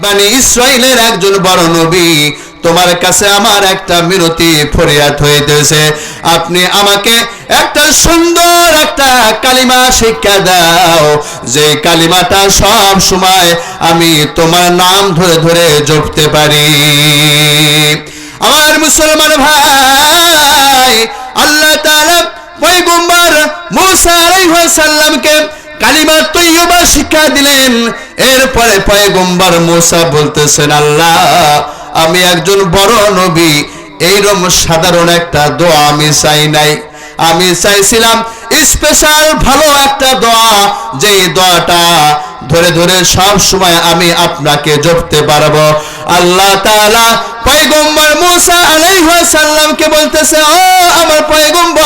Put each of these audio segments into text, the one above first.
বানি ইসরায়েলের একজন বড় নবী তোমার কাছে আমার একটা মিনতি ফরিয়াদ হইতেছে। আপনি আমাকে একটা সুন্দর একটা কালিমা শিক্ষা দাও। যে কালিমাটা সব সময় আমি তোমার নাম ধরে ধরে জপতে পারি। আমার মুসলমান ভাই, আল্লাহ তাআলা পয়গম্বর মুসা আলাইহিস সালামকে কালিমা তৈয়বা শিক্ষা দিলেন। এরপরে পয়গম্বর মুসা বলতেছেন, আল্লাহ, আমি একজন বড় নবী। এইরকম সাধারণ একটা দোয়া আমি চাই নাই। আমি চাইছিলাম স্পেশাল ভালো একটা দোয়া। যেই দোয়াটা ধরে ধরে সব সময় আমি আপনাকে জপতে পারব। আল্লাহ তাআলা পয়গম্বর মুসা আলাইহিস সালামকে বলতেছে, ও আমার পয়গম্বর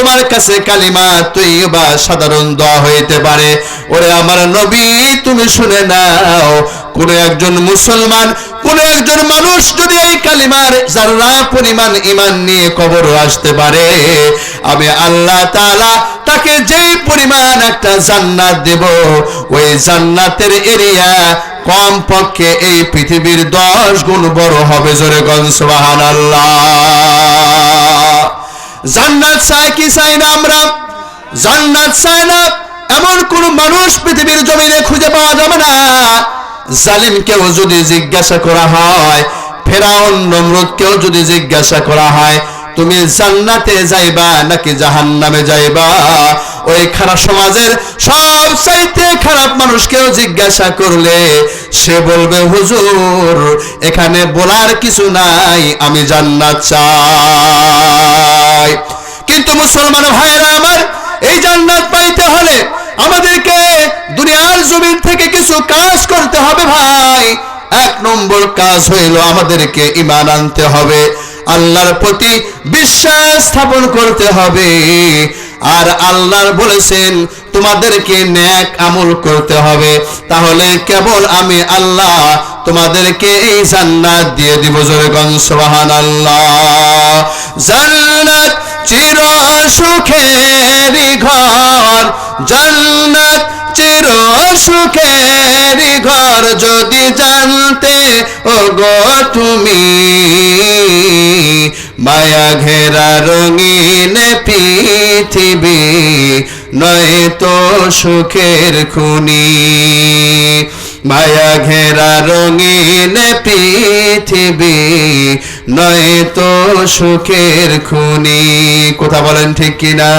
তোমার কাছে কালিমা তুই বা সাধারণ দোয়া হইতে পারে। ওরে আমার নবী, তুমি শুনে নাও, কোন একজন মুসলমান, কোন একজন মানুষ যদি এই কালিমার যারা পরিমাণ ইমান নিয়ে কবর আসতে পারে, আমি আল্লাহ তাআলা তাকে যেই পরিমাণ একটা জান্নাত দেব, ওই জান্নাতের এরিয়া কম পক্ষে এই পৃথিবীর দশ গুণ বড় হবে। জোরে গঞ্জ আল্লাহ জান্নাত চাই কি চাই না আমরা? জান্নাত চাই না এমন কোন মানুষ পৃথিবীর জমিনে খুঁজে পাওয়া যাবে না। জালিম কেউ যদি জিজ্ঞাসা করা হয়, ফেরাউন নমরুদকেও যদি জিজ্ঞাসা করা হয়, তুমি জান্নাতে যাইবা নাকি জাহান্নামে যাইবা? ওই খারাপ সমাজের সব চাইতে খারাপ মানুষকেও জিজ্ঞাসা করলে, সে বলবে, হুজুর, এখানে বলার কিছু নাই, আমি জান্নাত চাই। কিন্তু মুসলমান ভাইরা আমার, এই জান্নাত পাইতে হলে আমাদেরকে দুনিয়ার জমিন থেকে কিছু কাজ করতে হবে ভাই। এক নম্বর কাজ হইল আমাদেরকে ইমান আনতে হবে। আল্লাহর প্রতি বিশ্বাস স্থাপন করতে হবে। আর আল্লাহ বলেছেন, তোমাদেরকে ন্যাক আমল করতে হবে। তাহলে কেবল আমি আল্লাহ তোমাদেরকে এই জান্নাত দিয়ে দিব। জোরে গন সুবহানাল্লাহ। জান্নাত চির সুখের ঘর। জান্নাত চির সুখের ঘর। যদি জানতে ও গো তুমি মায়া ঘেরা রঙিন পৃথিবী নয় তো সুখের খুনি। মায়া ঘেরা রঙিন পৃথিবী নয় তো সুখের খুনি। কথা বলেন ঠিক কিনা?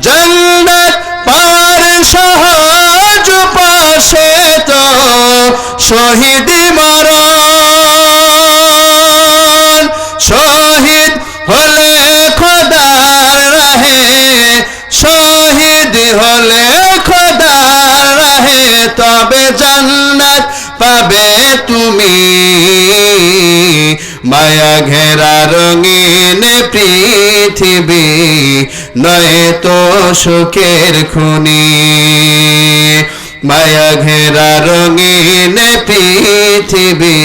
জন্নত পার সহজ পাশে তো শহীদ মরণ হলে খোদার রাহে, তবে জান্নাত পাবে তুমি। মায়া ঘেরা রঙিন পৃথিবী, নয় তো সুখের খুনি। মায়া ঘেরা রঙিন পৃথিবী,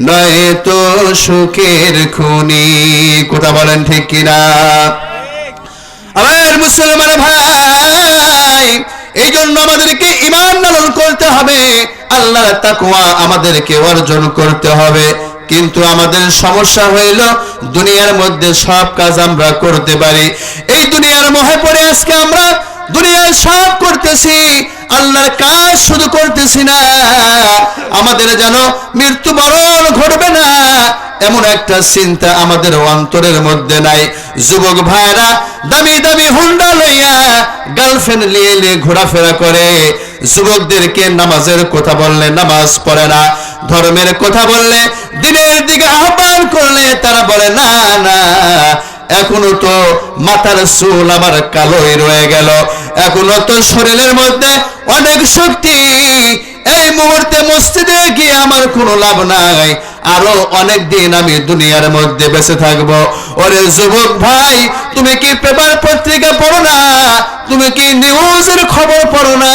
নয় তো সুখের খুনি। কথা বলেন ঠিক কিনা? আমার মুসলমান ভাই এই জন্য আমাদেরকে ইমান লালন করতে হবে আল্লাহ তাকুয়া আমাদেরকে অর্জন করতে হবে। কিন্তু আমাদের সমস্যা হইল, দুনিয়ার মধ্যে সব কাজ আমরা করতে পারি। এই দুনিয়ার মোহে পড়ে আজকে আমরা দুনিয়ায় সব করতেছি, আল্লাহর কাজ শুধু করতেছি না। আমাদের যেন মৃত্যুবরণ ঘটবে না, এমন একটা চিন্তা আমাদের অন্তরের মধ্যে নাই। যুবক ভাইরা, দামি দামি হুন্ডা লইয়া গার্লফ্রেন্ড লিয়ে নিয়ে ঘোরাফেরা করে। যুবকদেরকে নামাজের কথা বললে নামাজ পড়ে না, ধর্মের কথা বললে দিনের দিকে আহ্বান করলে তারা বলে, না না এখনও তো মাথার চুল আমার কালোই রয়ে গেল। এখনও তো শরীরের মধ্যে অনেক শক্তি এই মুহূর্তে মসজিদে গিয়ে আমার কোনো লাভ নাই। আরও অনেক দিন আমি দুনিয়ার মধ্যে বেঁচে থাকব। ওরে যুবক ভাই, তুমি কি পেপার পত্রিকা পড়ো না? তুমি কি নিউজের খবর পড়ো না?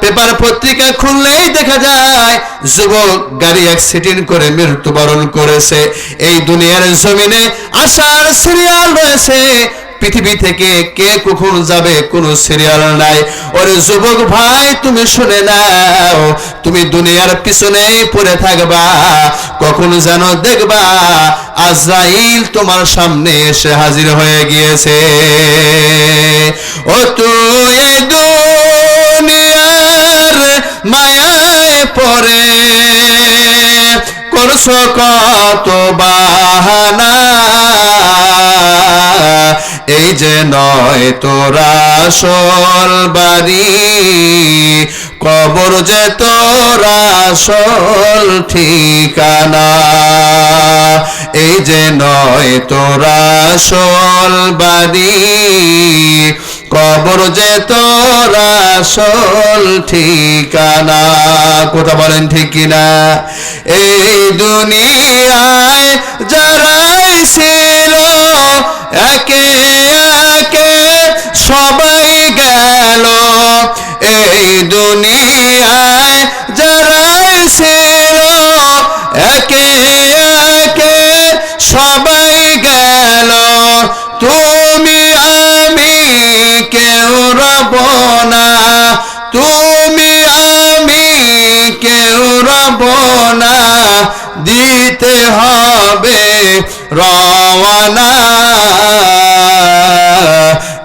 পেপার পত্রিকা খুললেই দেখা যায়, যুবক গাড়ি অ্যাক্সিডেন্ট করে মৃত্যুবরণ করেছে। এই দুনিয়ার জমিনে আসার সিরিয়াল রয়েছে। পৃথিবী থেকে কে কখন যাবে কোনো সিরিয়াল নাই। ওরে যুবক ভাই, তুমি শুনে নাও, তুমি দুনিয়ার পিছনেই পড়ে থাকবা। কখন যেন দেখবা, আজরাইল তোমার সামনে এসে হাজির হয়ে গিয়েছে। ও তুই দুনিয়ার মায়ায় পড়ে, করছ কত বাহানা। এই যে নয় তোরা আসল বাড়ি, কবর যে তোরা আসল ঠিকানা। এই যে নয় তোরা আসল বাড়ি, কবর যে তোরা আসল ঠিকানা। কোথা বলেন ঠিক কিনা? এই দুনিয়ায় যারাই ছিল একে একে সবাই গেল এই দুনিয়ায় যারাই ছিল একে একে সবাই গেল। তুমি আমি কেউ রব না, তুমি আমি কেউ রব না, দিতে হবে রওয়ানা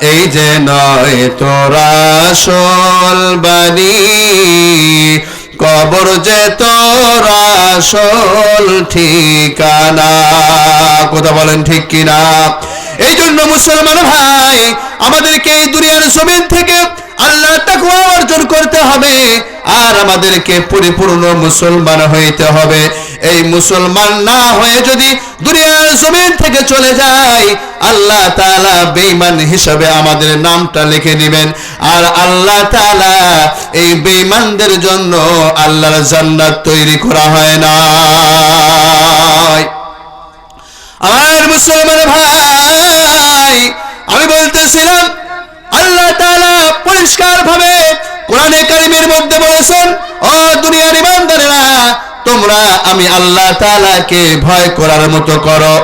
এই যে নয় তোরা সোল কবর যে তোরা আসল ঠিকানা। কথা বলেন ঠিক কিনা? এই জন্য মুসলমান ভাই, আমাদেরকে এই দুনিয়ার জমিন থেকে আল্লাহ তাকওয়া অর্জন করতে হবে আর আমাদেরকে পরিপূর্ণ মুসলমান হইতে হবে। এই মুসলমান না হয়ে যদি দুনিয়ার জমিন থেকে চলে যায় আল্লাহ তাআলা বেঈমান হিসাবে আমাদের নামটা লিখে দিবেন আর আল্লাহ তাআলা এই বেঈমানদের জন্য আল্লাহর জান্নাত তৈরি করা হয় না। আমার মুসলমান ভাই, আমি বলতেছিলাম, আল্লাহ তালা পরিষ্কার ভাবে কোরআনে কারিমের মধ্যে বলেছেন, ও দুনিয়ার ইমানদারেরা তোমরা আমি আল্লাহ তালাকে ভয় করার মতো করো।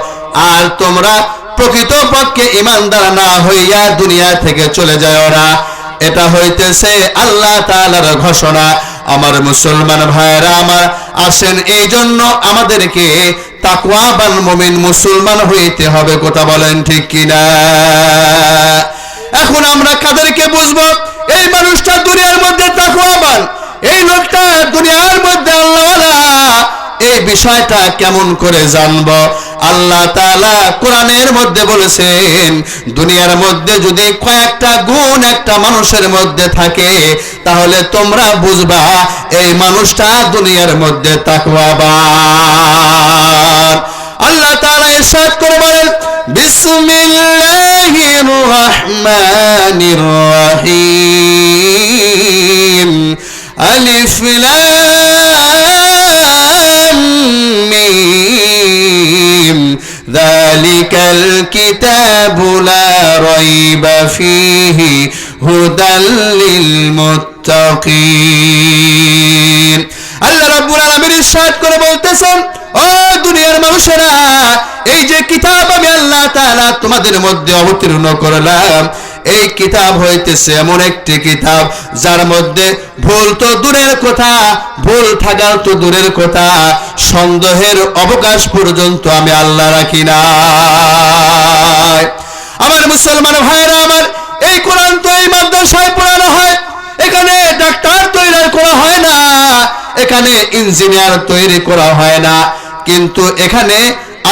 আর তোমরা প্রকৃত পক্ষে ইমানদার না হইয়া দুনিয়া থেকে চলে যায় ওরা এটা হইতেছে আল্লাহ তাআলার ঘোষণা। আমার মুসলমান ভাইরা আমার আসেন এই জন্য আমাদেরকে তাকুয়াবান মুমিন মুসলমান হইতে হবে, কথা বলেন ঠিক কিনা? এখন আমরা কাদেরকে বুঝব, এই মানুষটা দুনিয়ার মধ্যে তাকওয়াবান এই লোকটা দুনিয়ার মধ্যে আল্লাহওয়ালা এই বিষয়টা কেমন করে জানব? আল্লাহ তাআলা কোরআনের মধ্যে বলেছেন, দুনিয়ার মধ্যে যদি কয়েকটা গুণ একটা মানুষের মধ্যে থাকে, তাহলে তোমরা বুঝবা, এই মানুষটা দুনিয়ার মধ্যে তাকওয়াবান। আল্লাহ তাআলা ইরশাদ করে বলেন বিসমিল্লাহির রহমানির الكتاب لا ريب فيه هدى للمتقين আল্লাহ রাব্বুল আলামিন ইরশাদ করে বলতেছেন ও দুনিয়ার মানুষেরা এই যে কিতাব আমি আল্লাহ তাআলা তোমাদের মধ্যে অবতীর্ণ করলাম এই কিতাব হইতেছে এমন একটি কিতাব, যার মধ্যে ভুল তো দূরের কথা, ভুল থাকার তো দূরের কথা, সন্দেহের অবকাশ পর্যন্ত আমি আল্লাহ রাখি না আমার মুসলমান আমার এই কোরআন তো এই মাদ্রাসায় পড়ানো হয়, এখানে ডাক্তার তৈরি করা হয় না, এখানে ইঞ্জিনিয়ার তৈরি করা হয় না, কিন্তু এখানে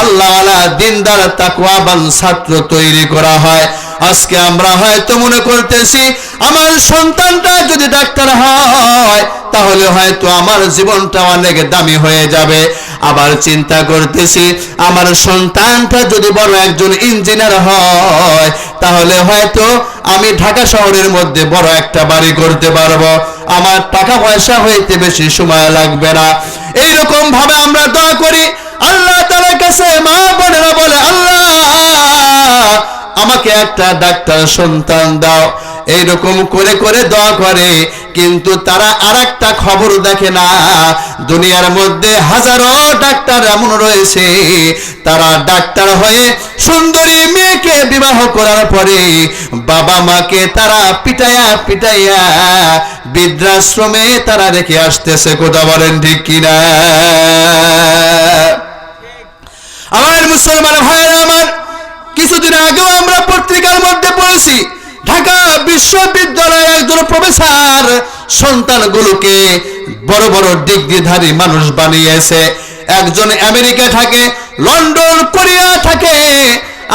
আল্লাহ দিনদার, তাকওয়াবান ছাত্র তৈরি করা হয়। আজকে আমরা হয়তো মনে করতেছি, আমার সন্তানটা যদি ডাক্তার হয়, তাহলে হয়তো আমার জীবনটা অনেক দামি হয়ে যাবে। আবার চিন্তা করতেছি, আমার সন্তানটা যদি বড় একজন ইঞ্জিনিয়ার হয়, তাহলে হয়তো আমি ঢাকা শহরের মধ্যে বড় একটা বাড়ি করতে পারব। আমার টাকা পয়সা হইতে বেশি সময় লাগবে না। এইরকম ভাবে আমরা দোয়া করি। আল্লাহ তাআলার কাছে মা বোনেরা বলে, আল্লাহ আমাকে একটা ডাক্তার সন্তান দাও। এইরকম করে করে দোয়া করে কিন্তু তারা আর একটা খবর দেখে না। দুনিয়ার মধ্যে হাজারো ডাক্তার এমন রয়েছে। তারা ডাক্তার হয়ে সুন্দরী মেয়েকে বিবাহ করার পরে বাবা মাকে তারা পিটাইয়া পিটাইয়া বৃদ্ধাশ্রমে তারা রেখে আসতেছে। কোথা বলেন ঠিক কিনা? আমার মুসলমান ভাইয়েরা আমার কিছুদিন আগেও আমরা পত্রিকার মধ্যে পড়েছি, ঢাকা বিশ্ববিদ্যালয়ের একজন প্রফেসর সন্তানগুলোকে বড় বড় ডিগ্রিধারী মানুষ বানিয়েছে। একজন আমেরিকা থাকে, লন্ডন, কোরিয়া থাকে।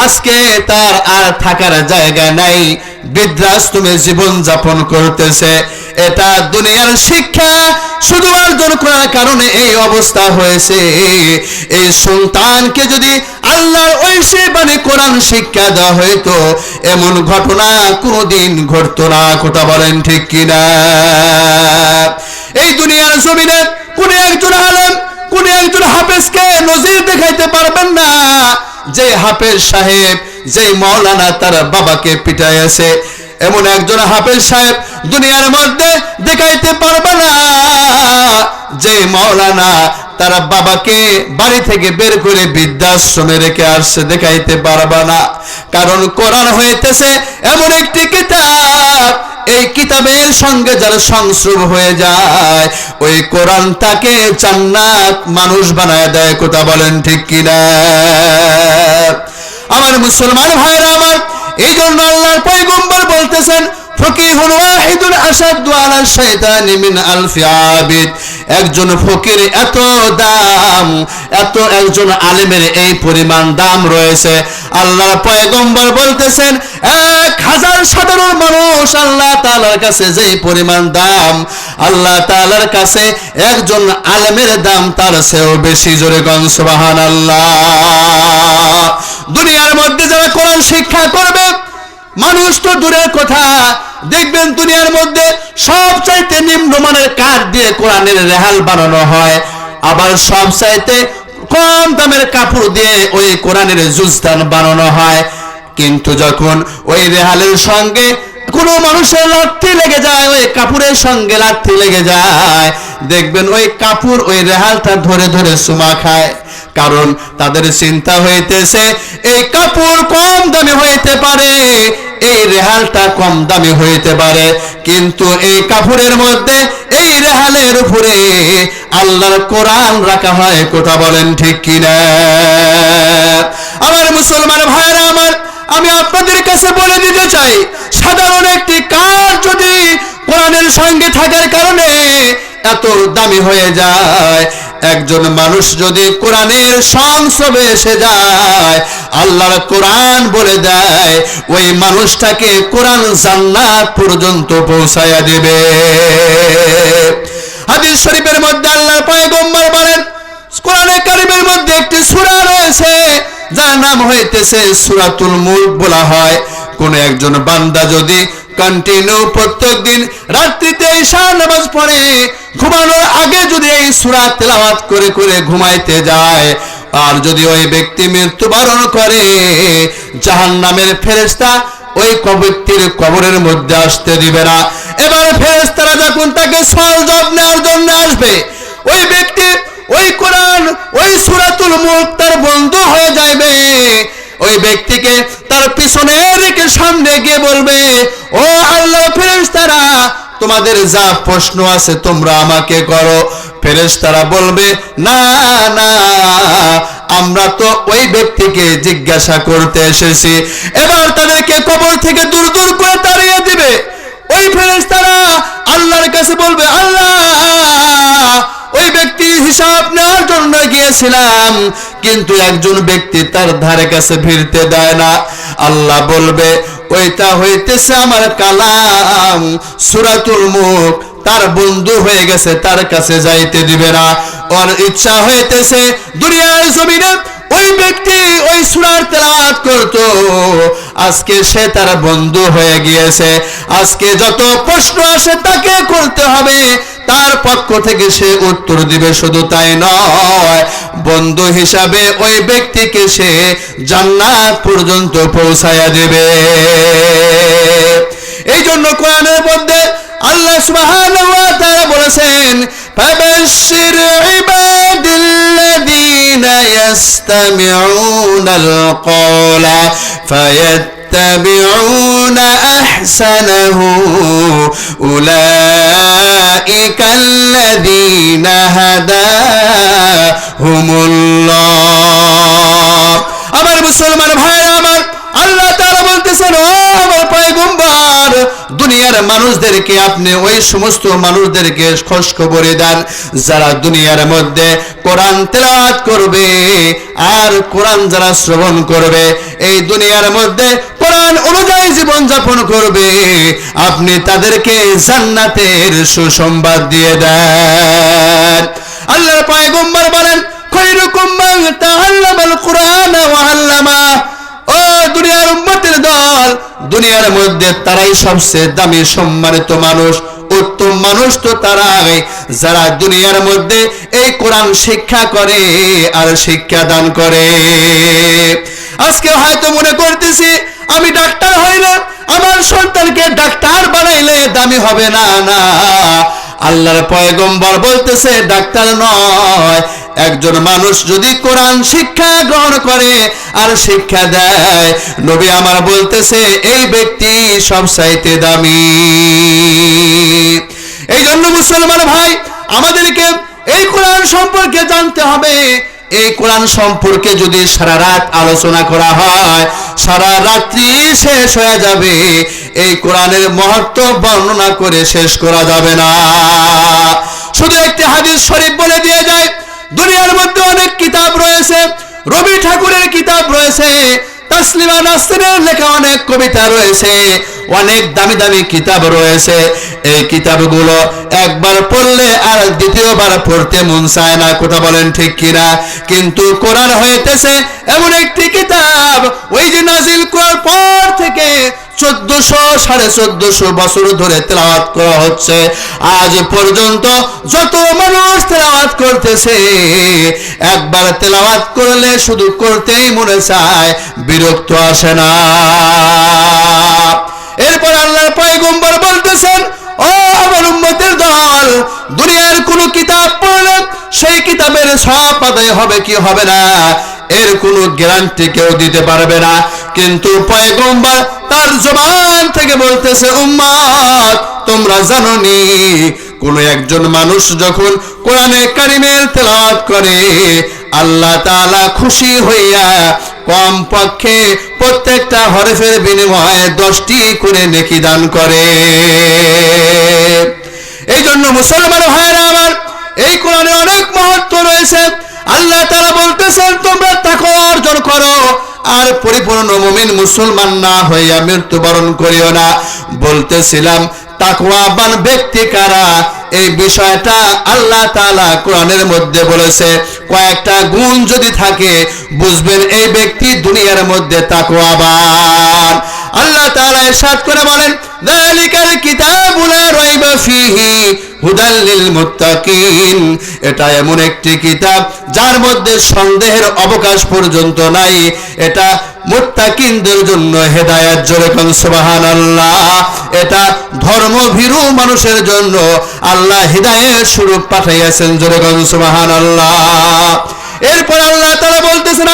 আজকে তার আর থাকার জায়গা নাই, বৃদ্ধাশ্রমে জীবন যাপন করতেছে। এটা দুনিয়ার শিক্ষা শুধু অর্জন করার কারণে এই অবস্থা হয়েছে। এই সন্তানকে যদি আল্লাহর ঐশী বাণী কোরআন শিক্ষা দেওয়া হইতো, এমন ঘটনা কোনোদিন ঘটতো না। কথা বলেন ঠিক কিনা? এই দুনিয়ার জমিনে কোন একজন আলেম, কোন একজন হাফেজকে নজির দেখাইতে পারবেন না। যে হাফেজ সাহেব, যে মৌলানা তার বাবাকে পিটাইছে এমন একজন হাফেজ সাহেব দুনিয়ার মধ্যে দেখাইতে পারবে না। যে মৌলানা তার বাবাকে বাড়ি থেকে বের করে বৃদ্ধাশ্রমে রেখে আসছে দেখাইতে পারবে না। কারণ কোরআন হইতেছে এমন একটি কিতাব, এই কিতাবের সঙ্গে যারা সংশ্রম হয়ে যায়, ওই কোরআন তাকে জান্নাত মানুষ বানায় দেয়, কথা বলেন ঠিক কিনা? আমার মুসলমান ভাইরা, আমার এই জন্য আল্লাহর পয়গম্বর বলতেছেন ফকিহুল ওয়াহিদুল আসাদু আলা শাইতানি মিন আলফি আবিদ। একজন ফকির এত দাম, এত একজন আলেমের এই পরিমাণ দাম রয়েছে। আল্লাহর পয়গম্বর বলতেছেন, এক হাজার সাধারণ মানুষ আল্লাহ তাআলার কাছে যেই পরিমাণ দাম, আল্লাহ তাআলার কাছে একজন আলেমের দাম তার চেয়েও বেশি জোরে গন সুবহানাল্লাহ। দুনিয়ার মধ্যে যারা কোরআন শিক্ষা করবে মানুষ তো দূরের কথা। দেখবেন দুনিয়ার মধ্যে সব চাইতে নিম্নমানের কাঠ দিয়ে কোরআনের রেহাল বানানো হয়। আবার সব চাইতে কম দামের কাপড় দিয়ে ওই কোরআনের জুস্তান বানানো হয়। কিন্তু যখন ওই রেহালের সঙ্গে কোনো মানুষের লাথি লেগে যায়, ওই কাপড়ের সঙ্গে লাথি লেগে যায়, দেখবেন ওই কাপড় ওই রেহালটা ধরে ধরে সুমা খায়। কারণ তাদের চিন্তা হইতেছে, এই কাপড় কম দামে হইতে পারে, এই রেহালটা কম দামে হইতে পারে। কিন্তু এই কাপড়ের মধ্যে, এই রেহালের উপরে আল্লাহর কোরআন রাখা হয়, কথা বলেন ঠিক কিনা? আমার মুসলমান ভাইরা আমার, আমি আপনাদের কাছে বলে দিতে চাই, সাধারণ একটি কাজ যদি কোরআনের সঙ্গে থাকার কারণে এত দামি হয়ে যায় একজন মানুষ যদি কোরআনের সংসবে এসে যায়, আল্লাহর কোরআন বলে দেয়, ওই মানুষটাকে কোরআন জান্নাত পর্যন্ত পৌঁছায়া দেবে। হাদিস শরীফের মধ্যে আল্লাহর পয়গম্বর বলেন, কোরআনে কারিমের মধ্যে একটি সূরা রয়েছে, যার নাম হইতেছে সূরাতুল মুলক বলা হয়। কোন একজন বান্দা যদি কন্টিনিউ প্রত্যেক দিন রাত্রিতে ঈশা নামাজ পড়ে। ঘুমানোর আগে যদি এই সূরা তেলাওয়াত করে করে ঘুমাইতে যায়, আর যদি ওই ব্যক্তি মৃত্যুবরণ করে, জাহান্নামের ফেরেশতা ওই ব্যক্তির কবরের মধ্যে আসতে দিবে না। এবার ফেরেশতারা যখন তাকে সল জব নেওয়ার জন্য আসবে, ওই ব্যক্তি ওই কোরআন, ওই সুরাতুল মুখ তার বন্ধু হয়ে যাবে ওই ব্যক্তিকে তার পিছনে রেখে সামনে গিয়ে বলবে, ও আল্লাহ, ফেরেশতারা, তোমাদের যা প্রশ্ন আছে তোমরা আমাকে করো। ফেরেশতারা বলবে, না না, আমরা তো ওই ব্যক্তিকে জিজ্ঞাসা করতে এসেছি। এবার তাদেরকে কবর থেকে দূর দূর করে তাড়িয়ে দিবে। ওই ফেরেশতারা আল্লাহর কাছে বলবে, আল্লাহ ওই ব্যক্তির হিসাব নেওয়ার জন্য গিয়েছিলাম, কিন্তু একজন ব্যক্তি তার ধারে কাছে ফিরতে দেয় না। আল্লাহ বলবে, ওইটা হইতেছে আমার কালাম, সুরাতুল মুখ তার বন্ধু হয়ে গেছে, তার কাছে যাইতে দিবে না। ওর ইচ্ছা হইতেছে দুনিয়ার জমিনে ওই ব্যক্তি ওই সুরার তেলাওয়াত করত। আজকে সে তার বন্ধু হয়ে গিয়েছে। আজকে যত প্রশ্ন আসে তাকে করতে হবে। তার পক্ষ থেকে সে উত্তর দিবে, শুধু তাই নয়, বন্ধু হিসাবে ওই ব্যক্তিকে সে জান্নাত পর্যন্ত পৌঁছায়া দেবে। এই জন্য কোরআনের মধ্যে আল্লাহ সুবহানাহু ওয়া তাআলা বলেছেন, ফাবাশশির ইবাদিল্লাযীনা ইয়াস্তামিউনাল কওলা ফায়াত্তাবিউনা আহসানাহু উলাইকা আল্লাযীনা হাদাহুমুল্লাহ আমার মুসলমান ভাইরা আমার আল্লাহ তাআলা বলতেছেন ও আমার পয়গম্বর দুনিয়ার মানুষদেরকে আপনি ওই সমস্ত মানুষদেরকে খোঁজ খবরে দেন, যারা দুনিয়ার মধ্যে কোরআন তেলাওয়াত করবে আর কোরআন যারা শ্রবণ করবে, এই দুনিয়ার মধ্যে কোরআন অনুযায়ী জীবন যাপন করবে, আপনি তাদেরকে জান্নাতের সুসংবাদ দিয়ে দেন। আল্লাহর পয়গম্বর বলেন, খৈরুকুম মান তাআল্লামাল কোরআন ওয়া আল্লামা। ও দুনিয়ার উম্মতের দল, দুনিয়ার মধ্যে তারাই সবচেয়ে দামি সম্মানিত মানুষ, উত্তম মানুষ তো তারাই, যারা দুনিয়ার মধ্যে এই কোরআন শিক্ষা করে আর শিক্ষা দান করে। আজকে হয়তো মনে করতেছি, আমি ডাক্তার হইলে আমার সন্তানকে ডাক্তার বানাইলে দামি হবে না না। আল্লাহর পয়গম্বর বলতেছে, ডাক্তার নয় একজন মানুষ যদি কোরআন শিক্ষা গ্রহণ করে আর শিক্ষা দেয়, নবী আমার বলতেছে, এই ব্যক্তি সব চাইতে দামি। এই জন্য মুসলমান ভাই, আমাদেরকে এই কোরআন সম্পর্কে জানতে হবে। এই কোরআন সম্পর্কে যদি সারা রাত আলোচনা করা হয়, সারা রাত্রি শেষ হয়ে যাবে। এই কোরআনের মহত্ব বর্ণনা করে শেষ করা যাবে না। শুধু একটি হাদিস শরীফ বলে দিয়ে যায় দুনিয়ার মধ্যে অনেক কিতাব রয়েছে, রবি ঠাকুরের কিতাব রয়েছে, তাসলিমা নাসরিনের লেখা অনেক কবিতা রয়েছে, অনেক দামি দামি কিতাব রয়েছে। এই কিতাবগুলো একবার পড়লে আর দ্বিতীয়বার পড়তে মন চায় না, কথা বলেন ঠিক কিনা? কিন্তু কোরআন হইতেছে এমন একটি কিতাব, ওই যে নাজিল করার পর থেকে চোদ্দশো সাড়ে চোদ্দশো বছর ধরে তেলাওয়াত করা হচ্ছে। আজ পর্যন্ত যত মানুষ তেলাওয়াত করতেছে, একবার তেলাওয়াত করলে শুধু করতেই মনে চায়, বিরক্ত আসে না। এরপর আল্লাহর পয়গম্বর বলতেছেন, ও আমার উম্মতের দল, দুনিয়ার কোন কিতাব পড়লে সেই কিতাবের সব আদায় হবে কি হবে না? এর কোনো গ্যারান্টি কেউ দিতে পারবে না। কিন্তু পয়গম্বর তার জবান থেকে বলতেছে উম্মত তোমরা জানো নি কোন একজন মানুষ যখন কোরআনে কারিমের তেলাওয়াত করে, আল্লাহ তাআলা খুশি হইয়া কম পক্ষে প্রত্যেকটা হরফের বিনিময়ে দশটি করে নেকি দান করে। এই জন্য মুসলমান ভাইরা আমার, এই কোরআনে অনেক মহত্ব রয়েছে। আল্লাহ তারা বলতেছেন, তোমরা তাকে অর্জন করো, আর পরিপূর্ণ মুমিন মুসলমান না হইয়া মৃত্যুবরণ করিও না। বলতেছিলাম তাকওয়াবান ব্যক্তি কারা? এই বিষয়টা আল্লাহ তাআলা কোরআনের মধ্যে বলেছে। কয়েকটা গুণ যদি থাকে, বুঝবেন এই ব্যক্তি দুনিয়ার মধ্যে তাকওয়াবান। আল্লাহ তাআলা ইরশাদ করে বলেন যালিকাল কিতাবু লা রাইবা ফীহি হুদাল লিল মুত্তাকিন। এটা এমন একটি কিতাব যার মধ্যে সন্দেহের অবকাশ পর্যন্ত নাই। এটা মুত্তাকিনদের জন্য হেদায়েত, জোরে কোন সুবহানাল্লাহ। এটা ধর্মভীরু মানুষের জন্য আল্লাহ হিদায়েত স্বরূপ পাঠাইয়াছেন, জোরে কোন সুবহানাল্লাহ। এরপর আল্লাহ তাআলা বলতেছেন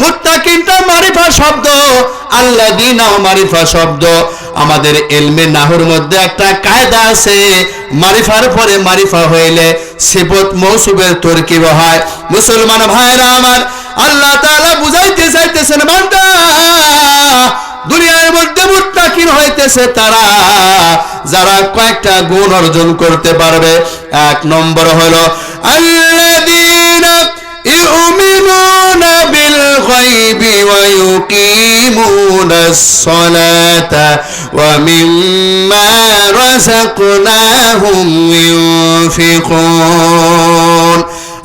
মুত্তাকিনটা মারিফা শব্দ আল্লাহ দিনাও মারিফা শব্দ। আমাদের এলমে নাহুর মধ্যে একটা কায়দা আছে, মারিফার পরে মারিফা হইলে সিফত মৌসুবের তরকিব হয়। মুসলমান ভাইরা আমার, আল্লাহ তাআলা বুঝাইতে চাইতেছেন, বান্দা দুনিয়ার মধ্যে মুত্তাকিন হইতেছে তারা, যারা কয়েকটা গুণ অর্জন করতে পারবে। এক নম্বর হলো, আল্লাযীনা ইউমিনুনা বিল গায়বি ওয়া ইউকিমুনাস সালাতা ওয়া মিম্মা রাযাকনাহুম ইউনফিকুন।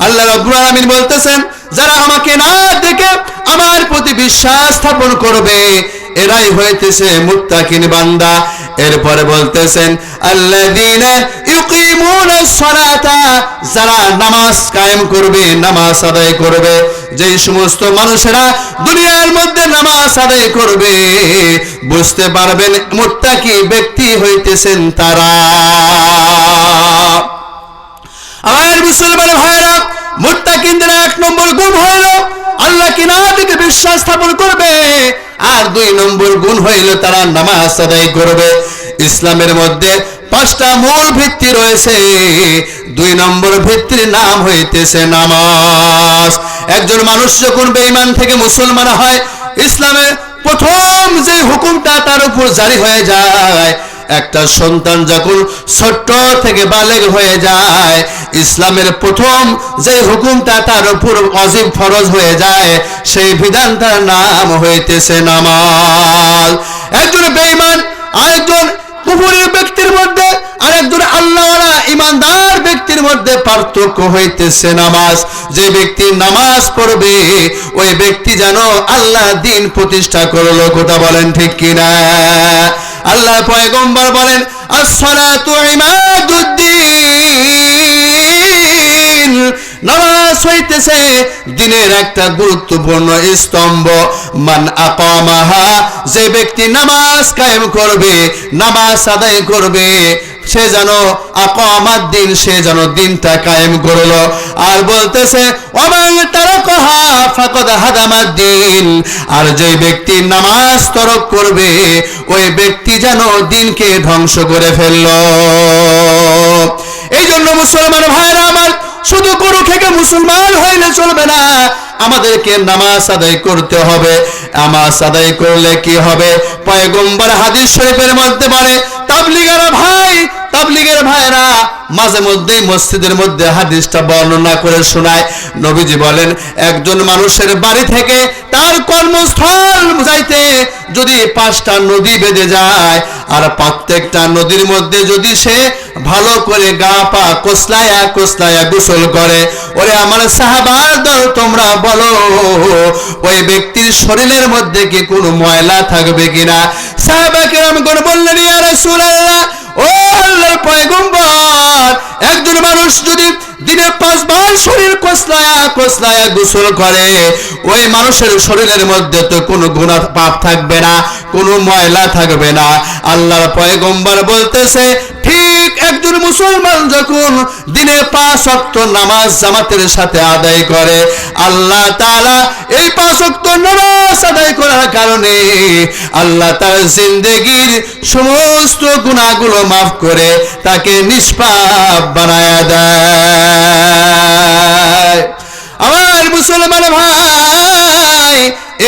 আল্লাহ রাব্বুল আলামিন বলতেছেন, যারা আমাকে না দেখে আমার প্রতি বিশ্বাস স্থাপন করবে। এরাই হইতেছে মুত্তাকিন বান্দা। এরপরে বলতেছেন, আল্লাযীনা ইউকিমুনাস সালাতা যারা নামাজ কায়েম করবে, নামাজ আদায় করবে। যেই সমস্ত মানুষেরা দুনিয়ার মধ্যে নামাজ আদায় করবে, বুঝতে পারবেন মুত্তাকি ব্যক্তি হইতেছেন তারা। আমার মুসলমান ভাইরা মুত্তাকিনদের এক নম্বর গুণ হইল আল্লাহ কিনা দিকে বিশ্বাস স্থাপন করবে? আর দুই নম্বর গুণ হইল তারা নামাজ আদায় করবে। ইসলামের মধ্যে পাঁচটা মূল ভিত্তি রয়েছে। দুই নম্বর ভিত্তির নাম হইতেছে নামাজ। একজন মানুষ যখন বেঈমান থেকে মুসলমান হয় ইসলামের প্রথম যে হুকুমটা তার উপর জারি হয়ে যায় একটা সন্তান যখন ছোট্ট থেকে বালেগ হয়ে যায়, ইসলামের প্রথম যে হুকুমটা তার উপর অজীব ফরজ হয়ে যায়, সেই বিধানটার নাম হইতেছে নামাজ। একজন বেঈমান, আরেকজন কুপুরের ব্যক্তির মধ্যে আর একজন আল্লাহওয়ালা ইমানদার ব্যক্তির মধ্যে পার্থক্য হইতেছে নামাজ। যে ব্যক্তি নামাজ পড়বে, ওই ব্যক্তি যেন আল্লাহ দিন প্রতিষ্ঠা করল, কথা বলেন ঠিক কিনা? আল্লাহ পয়গম্বর বলেন দিনের একটা গুরুত্বপূর্ণ স্তম্ভ। মান আকামাহা, যে ব্যক্তি নামাজ কায়েম করবে, নামাজ আদায় করবে সে যেন আকামাত দিন, সে যেন দিনটা কায়েম করল। আর বলতেছে অমান তারা কহা ফাকদ হাদামাত দিন। আর যে ব্যক্তি নামাজ তরক করবে, ওই ব্যক্তি যেন দিনকে ধ্বংস করে ফেলল। এই জন্য মুসলমান ভাইরা আমার, শুধু গরু থেকে মুসলমান হইলে চলবে না। আমাদেরকে নামাজ আদায় করতে হবে। নামাজ আদায় করলে কি হবে? পয়গম্বর হাদিস শরীফের মধ্যে বলে, তাবলিগের ভাই, তাবলিগের ভাইরা মাঝে মধ্যে মসজিদের মধ্যে হাদিসটা বর্ণনা করে শোনায়। নবীজি বলেন, একজন মানুষের বাড়ি থেকে তার কর্মস্থল যাইতে যদি পাঁচটা নদী বেঁধে যায়, আর প্রত্যেকটা নদীর মধ্যে যদি সে ভালো করে গা পা কোসলায়া কোসলায়া গোসল করে, ওরে আমার সাহাবার দল তোমরা বলো, ওই ব্যক্তির শরীরের মধ্যে কি কোনো ময়লা থাকবে কিনা? সাহাবা কিরাম বললেন ও আল্লাহর পয়গম্বর, একজন মানুষ যদি দিনে পাঁচবার শরীর কোসলায়া কোসলায়া গোসল করে, ওই মানুষের শরীরের মধ্যে তো কোনো গুণা পাপ থাকবে না, কোনো ময়লা থাকবে না। আল্লাহর পয়গম্বর বলতেছে একজন মুসলমান যখন দিনে পাঁচ অক্ত নামাজ জামাতের সাথে আদায় করে, আল্লাহ তাআলা এই পাঁচ অক্ত নামাজ আদায় করার কারণে আল্লাহ তার জিন্দগির সমস্ত গুণাগুলো মাফ করে তাকে নিষ্পাপ বানায় দেয়। আমার মুসলমান ভাই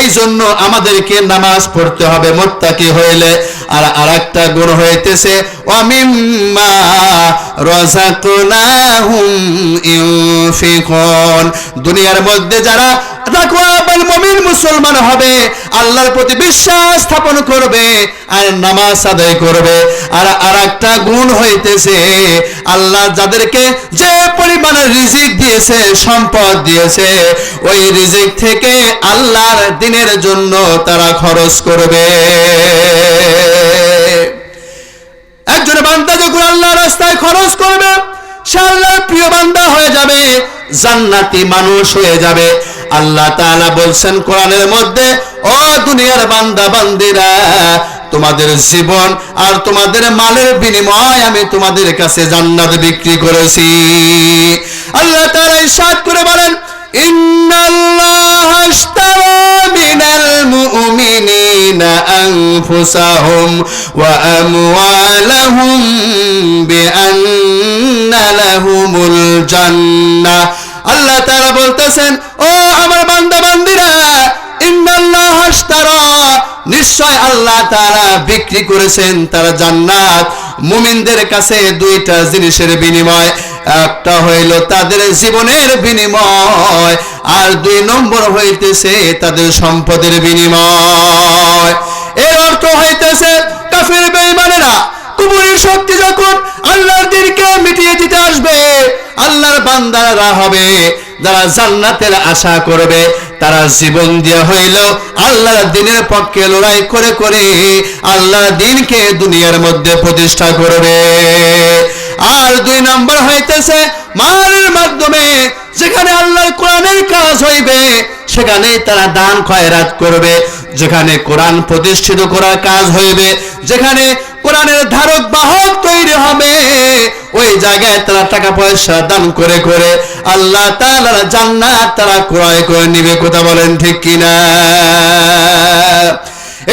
এই জন্য আমাদেরকে নামাজ পড়তে হবে, মোত্তাকি হইলে। আর আরেকটা গুণ হইতেছে অমিম্মা ইউফিকুন দুনিয়ার মধ্যে যারা তাকওয়াবান মুসলমান হবে, আল্লাহর প্রতি বিশ্বাস স্থাপন করবে আর নামাজ আদায় করবে। আর আরেকটা গুণ হইতেছে, আল্লাহ যাদেরকে যে পরিমাণে রিজিক দিয়েছে, সম্পদ দিয়েছে, ওই রিজিক থেকে আল্লাহর দিনের জন্য তারা খরচ করবে। একজন বান্দা যখন আল্লাহ রাস্তায় খরচ করবে, সে আল্লাহর প্রিয় বান্দা হয়ে যাবে, জান্নাতি মানুষ হয়ে যাবে। আল্লাহ তাআলা বলছেন কোরআনের মধ্যে, ও দুনিয়ার বান্দা বান্দিরা, তোমাদের জীবন আর তোমাদের মালের বিনিময় আমি তোমাদের কাছে জান্নাত বিক্রি করেছি। আল্লাহ তাআলা ইরশাদ করে বলেন বিআন্না লাহুমুল জান্নাহ আল্লাহ তাআলা বলতেছেন, ও আমার বান্দা বান্দিরা ইন্নাল্লাহ আশতারা নিশ্চয় আল্লাহ তারা বিক্রি করেছেন তারা জান্নাত। মুমিনদের কাছে দুইটা জিনিসের বিনিময় একটা হইল তাদের জীবনের বিনিময়, আর দুই নম্বর হইতেছে তাদের সম্পদের বিনিময়। এর অর্থ হইতেছে, কাফের বেঈমানেরা কুবুরের শক্তি যখন আল্লাহর দিনকে মিটিয়ে দিতে আসবে, আল্লাহর বান্দারা হবে, যারা জান্নাতের আশা করবে, তারা জীবন দিয়ে হইল আল্লাহর দিনের পক্ষে লড়াই করে করে, আল্লাহর দিনকে দুনিয়ার মধ্যে প্রতিষ্ঠা করবে। আর দুই নম্বর হইতেছে, মালের মাধ্যমে যেখানে আল্লাহর কোরআনের কাজ হইবে সেখানে তারা দান খয়রাত করবে। যেখানে কোরআন প্রতিষ্ঠিত করার কাজ হইবে, যেখানে কোরআনের ধারক বাহক তৈরি হবে, ওই জায়গায় তারা টাকা পয়সা দান করে করে আল্লাহ তাআলার জান্নাত তারা ক্রয় করে নিবে। কথা বলেন ঠিক কিনা?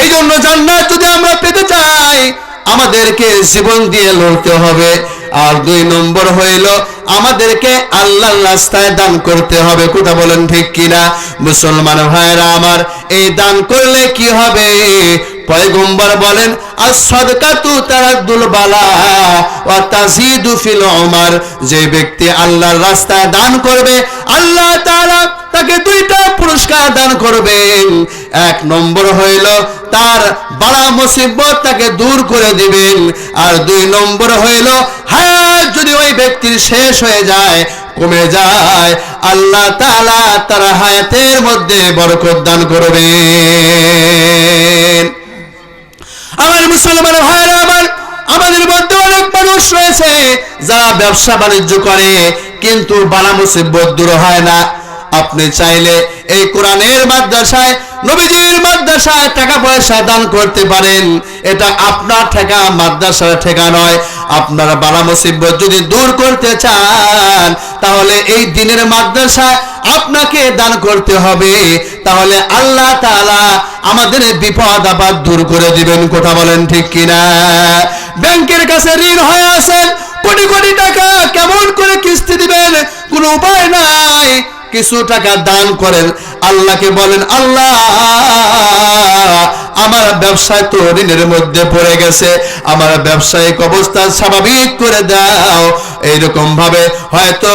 এই জন্য জান্নাত যদি আমরা পেতে চাই, আমাদেরকে জীবন দিয়ে লড়তে হবে। আর দুই নম্বর হইল, আমাদেরকে আল্লাহর রাস্তায় দান করতে হবে। কথা বলেন ঠিক কিনা? মুসলমান ভাইরা আমার, এই দান করলে কি হবে? পয়গম্বর বলেন আর সদকাতু তারাদ্দুল বালা ওয়া তাজিদু যে ব্যক্তি আল্লাহর রাস্তায় দান করবে, আল্লাহ তাআলা তাকে দুইটা পুরস্কার দান করবেন এক নম্বর হইল, তার বাড়া মুসিবত তাকে দূর করে দিবেন। আর দুই নম্বর হইল, হায়াত যদি ওই ব্যক্তির শেষ হয়ে যায়, কমে যায়, আল্লাহ তাআলা তার হায়াতের মধ্যে বরকত দান করবেন। আমার মুসলমান ভাইরা আমার, আমাদের মধ্যে অনেক মানুষ রয়েছে যারা ব্যবসা বাণিজ্য করে, কিন্তু বালা মুসিবত দূর হয় না। আপনি চাইলে এই কোরআনের মাদ্রাসায়, নবীজির মাদ্রাসায় টাকা পয়সা দান করতে পারেন। এটা আপনার ঠেকা, মাদ্রাসার ঠেকা নয়। আপনার বালা মুসিবত যদি দূর করতে চান, তাহলে এই দিনের মাদ্রাসায় আপনাকে দান করতে হবে। তাহলে আল্লাহ তাআলা আমাদের বিপদ, আপদ দূর করে দিবেন। কথা বলেন ঠিক কিনা? ব্যাংকের কাছে ঋণ হয়ে আছেন, কোটি কোটি টাকা কেমন করে কিস্তি দিবেন? কোনো উপায় নাই। কিছু টাকা দান করেন। আল্লাহকে বলেন, আল্লাহ আমার ব্যবসায় তো ঋণের মধ্যে পড়ে গেছে, আমার ব্যবসায়িক অবস্থা স্বাভাবিক করে দাও। এইরকম ভাবে হয়তো